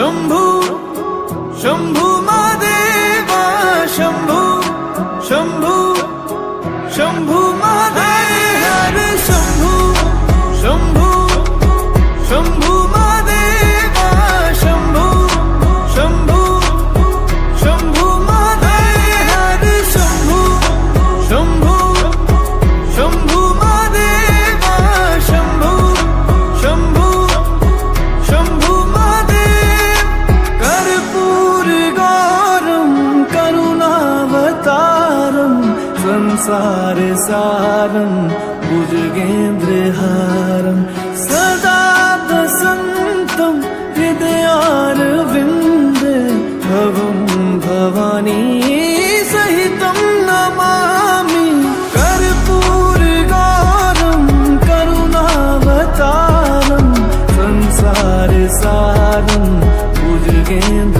শম্ভু শম্ভু মা சாரு சாரம் முருகேந்திரஹாரம் சதா வசந்தம் ஹிதயாரவிந்த பவம் பவானி சகிதம் நமாமி கருப்பூர்காரம் கருணாவதாரம் சம்சார சாரம் முருகேந்திர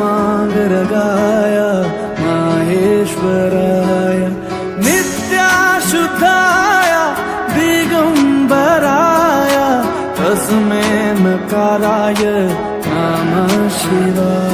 माया माहेश्वराय नित्या दिगम्बरायास्मे मकाराय नमः शिवाय